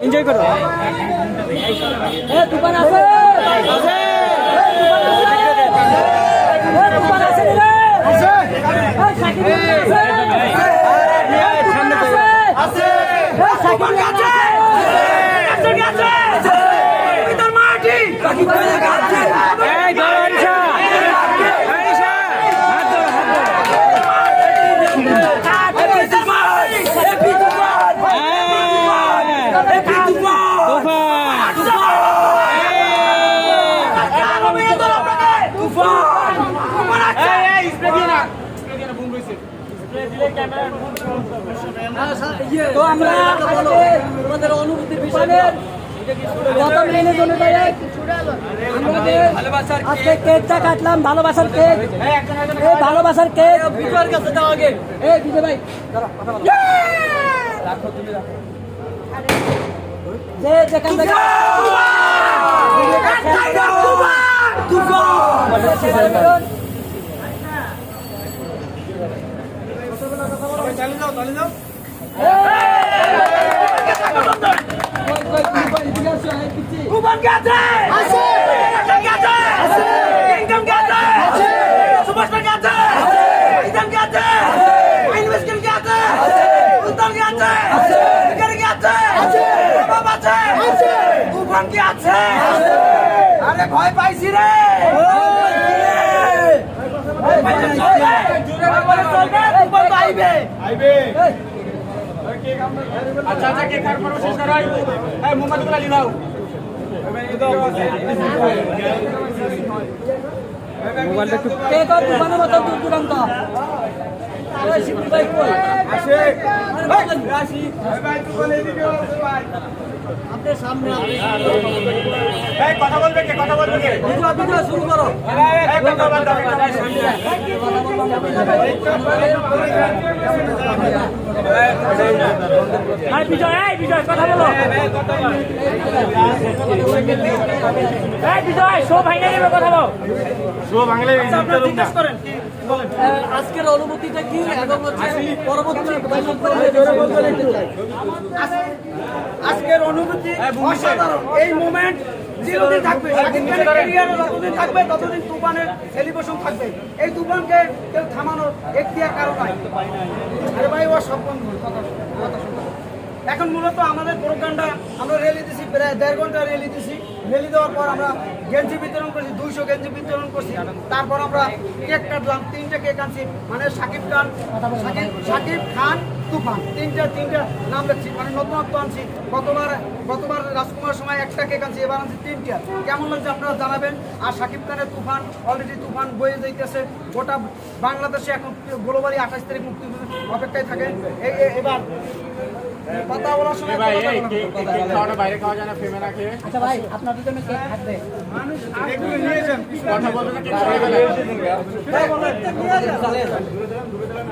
Enjoy করো এ দোকান আছে দোকান আছে রে আছে এ সাকিব আছে এ দোকান আছে আছে এ সাকিব আছে আছে আছে আছে তোর মাটি সাকিব আছে এই ধরো আরিশা আরিশা হাত ধরো হাত ধরো তুফান তো আমরা আজকে তোমাদের অনুভূতির বিষয়ে গত মেনে জন্য আমাদের আজকে কেকটা কাটলাম ভালোবাসার কেক। এই ভালোবাসার কেক। বিজয়ের কাছে দাও আগে এই বিজয় ভাই কথা। যে যেখান থেকে আছে গেছে আছে ইনকাম গেছে আছে সুপারস্টার গেছে আছে ইনকাম গেছে আছে ইনভেস্টমেন্ট গেছে আছে উত্তর গেছে আছে বিকার গেছে আছে বাবা আছে আছে কুপন কি আছে আছে আরে ভয় পাইছি রে আচ্ছা আচ্ছা কে কার পরে শেষ করাই এই মোমবাতি গুলা নিলাও মোবাইলটা একটু কেক আর দোকানের মতো দূর দূরান্ত? কথা বলবে কে? কথা বলবে কে? শুরু করো। বিজয় এই বিজয় কথা বলো। এই বিজয় শো ভাঙে নেবে কথা বলো। আহ, আজকের অনুভূতিটা কি এবং হচ্ছে পরবর্তী আজকের অনুভূতি অসাধারণ। এই মোমেন্ট চিরদিন থাকবে যতদিন থাকবে ততদিন তুফানের সেলিব্রেশন থাকবে। এই তুফানকে কেউ থামানোর এখতিয়ার কারণ নাই। আরে ভাই ও সব বন্ধ কথা কথা। এখন মূলত আমাদের প্রোগ্রামটা আমরা রেলি দিছি, প্রায় দেড় ঘণ্টা রেলি দিছি। রেলি দেওয়ার পর আমরা গেঞ্জি বিতরণ করছি, দুইশো গেঞ্জি বিতরণ করছি। তারপর আমরা কেক কাটলাম, তিনটে কেক আনছি মানে সাকিব খান সাকিব খান তুফান, তিনটা তিনটা নাম লিখছি মানে নতুনত্ব আনছি। গতবার গতবার রাজকুমার সময় একটা কেক আনছি, এবার আনছি তিনটা। কেমন লাগছে আপনারা জানাবেন। আর সাকিব খানের তুফান অলরেডি তুফান বয়ে যাইতেছে। গোটা বাংলাদেশে এখন গ্লোবালি আঠাশ তারিখ মুক্তি অপেক্ষায় থাকে। এবার আচ্ছা ভাই আপনাদের জন্য কেক থাকবে কথা বলবে